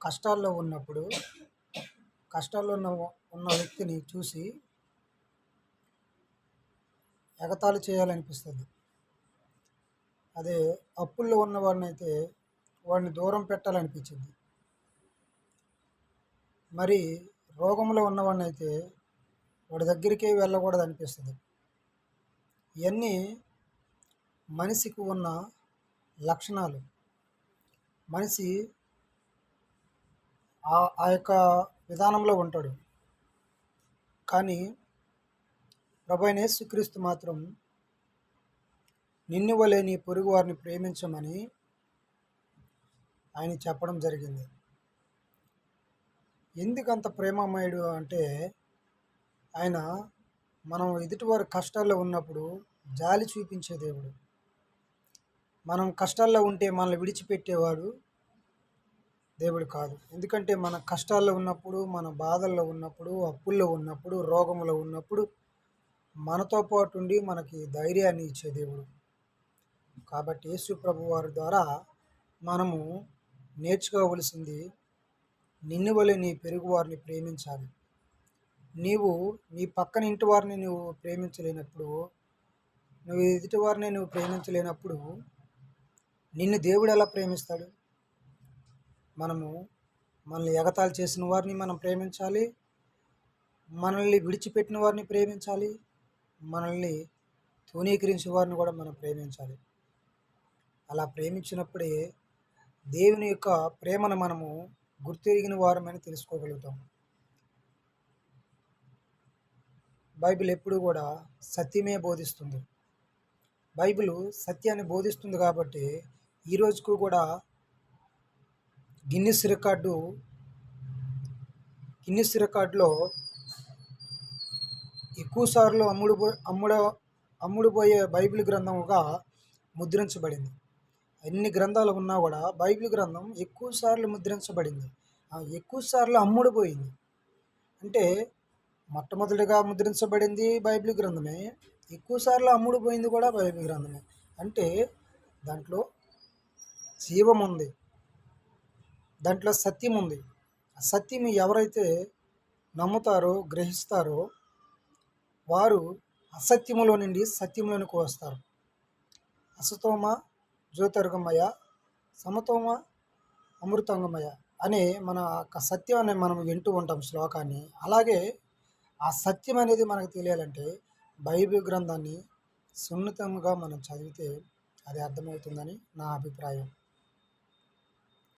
కష్టాల్లో ఉన్నప్పుడు కష్టాల్లో ఉన్న ఉన్న వ్యక్తిని చూసి ఎగతాళి చేయాలనిపిస్తుంది. అదే అప్పుల్లో ఉన్నవాడిని అయితే వాడిని దూరం పెట్టాలనిపించింది. మరి రోగంలో ఉన్నవాడిని అయితే వాడి దగ్గరికే వెళ్ళకూడదు అనిపిస్తుంది ఇవన్నీ మనిషికి ఉన్న లక్షణాలు. మనిషి ఆ ఆ యొక్క విధానంలో ఉంటాడు. కానీ ప్రభైన యేసుక్రీస్తు మాత్రం నిన్ను వలె నీ పొరుగు వారిని ప్రేమించమని ఆయన చెప్పడం జరిగింది. ఎందుకంత ప్రేమమయుడు అంటే ఆయన మనం ఎదుటివారి కష్టాల్లో ఉన్నప్పుడు జాలి చూపించే దేవుడు. మనం కష్టాల్లో ఉంటే మనల్ని విడిచిపెట్టేవాడు దేవుడు కాదు. ఎందుకంటే మన కష్టాల్లో ఉన్నప్పుడు మన బాధల్లో ఉన్నప్పుడు అప్పుల్లో ఉన్నప్పుడు రోగంలో ఉన్నప్పుడు మనతో పాటు ఉండి మనకి ధైర్యాన్ని ఇచ్చే దేవుడు. కాబట్టి యేసు ప్రభు వారి ద్వారా మనము నేర్చుకోవలసింది నిన్ను వలె నీ పెరుగు వారిని ప్రేమించాలి. నీవు నీ పక్కన ఇంటి వారిని నువ్వు ప్రేమించలేనప్పుడు నువ్వు ఎదుటి వారిని నువ్వు ప్రేమించలేనప్పుడు నిన్ను దేవుడు ఎలా ప్రేమిస్తాడు? మనము మనల్ని ఎగతాళి చేసిన వారిని మనం ప్రేమించాలి. మనల్ని విడిచిపెట్టిన వారిని ప్రేమించాలి. మనల్ని తూనీకరించిన వారిని కూడా మనం ప్రేమించాలి. అలా ప్రేమించినప్పుడే దేవుని యొక్క ప్రేమను మనము గుర్తిరిగిన వారమని తెలుసుకోగలుగుతాం. బైబిల్ ఎప్పుడు కూడా సత్యమే బోధిస్తుంది. బైబిల్ సత్యాన్ని బోధిస్తుంది కాబట్టి ఈ రోజుకు కూడా గిన్నిస్ రికార్డు గిన్నిస్ రికార్డులో ఎక్కువ సార్లు అమ్ముడు అమ్ముడ అమ్ముడుపోయే బైబిల్ గ్రంథముగా ముద్రించబడింది. ఎన్ని గ్రంథాలు ఉన్నా కూడా బైబిల్ గ్రంథం ఎక్కువ సార్లు ముద్రించబడింది. ఎక్కువసార్లు ఎక్కువ సార్లు అమ్ముడుపోయింది. అంటే మొట్టమొదటిగా ముద్రించబడింది బైబిల్ గ్రంథమే ఎక్కువ సార్లు అమ్ముడుపోయింది కూడా బైబిల్ గ్రంథమే. అంటే దాంట్లో జీవం ఉంది. దాంట్లో సత్యం ఉంది. ఆ సత్యం ఎవరైతే నమ్ముతారో గ్రహిస్తారో వారు అసత్యములో నుండి సత్యంలోనికి వస్తారు. అసతోమ జ్యోతిర్గమయ సమతోమ అమృతంగమయ అనే మన యొక్క సత్యాన్ని మనం వింటూ ఉంటాం శ్లోకాన్ని. అలాగే ఆ సత్యం అనేది మనకు తెలియాలంటే బైబిల్ గ్రంథాన్ని సున్నితంగా మనం చదివితే అది అర్థమవుతుందని నా అభిప్రాయం.